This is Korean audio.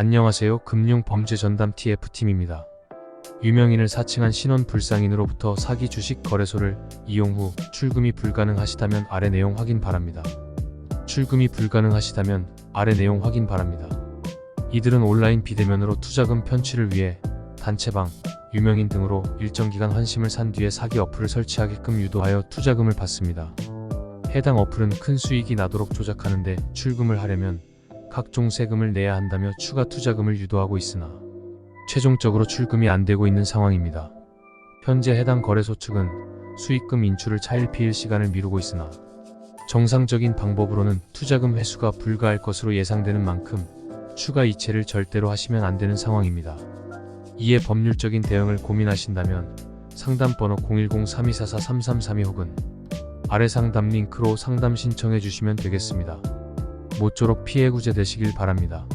안녕하세요. 금융범죄전담 TF팀입니다. 유명인을 사칭한 신원 불상인으로부터 사기 주식 거래소를 이용 후 출금이 불가능하시다면 아래 내용 확인 바랍니다. 출금이 불가능하시다면 아래 내용 확인 바랍니다. 이들은 온라인 비대면으로 투자금 편취를 위해 단체방, 유명인 등으로 일정 기간 환심을 산 뒤에 사기 어플을 설치하게끔 유도하여 투자금을 받습니다. 해당 어플은 큰 수익이 나도록 조작하는데 출금을 하려면 각종 세금을 내야 한다며 추가 투자금을 유도하고 있으나 최종적으로 출금이 안 되고 있는 상황입니다. 현재 해당 거래소 측은 수익금 인출을 차일피일 시간을 미루고 있으나 정상적인 방법으로는 투자금 회수가 불가할 것으로 예상되는 만큼 추가 이체를 절대로 하시면 안 되는 상황입니다. 이에 법률적인 대응을 고민하신다면 상담번호 010-3244-3332 혹은 아래 상담 링크로 상담 신청해 주시면 되겠습니다. 모쪼록 피해 구제되시길 바랍니다.